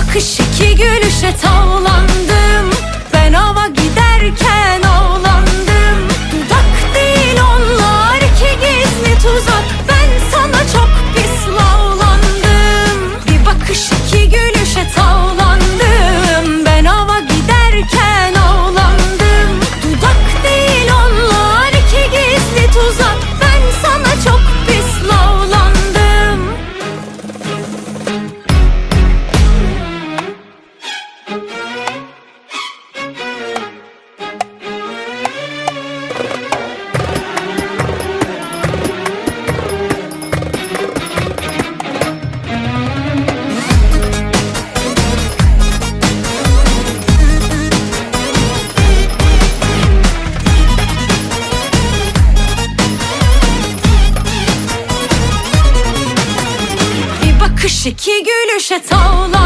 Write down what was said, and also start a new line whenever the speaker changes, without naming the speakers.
bakış iki gülüşe tavlandım Bakış iki gülüşe tavlandım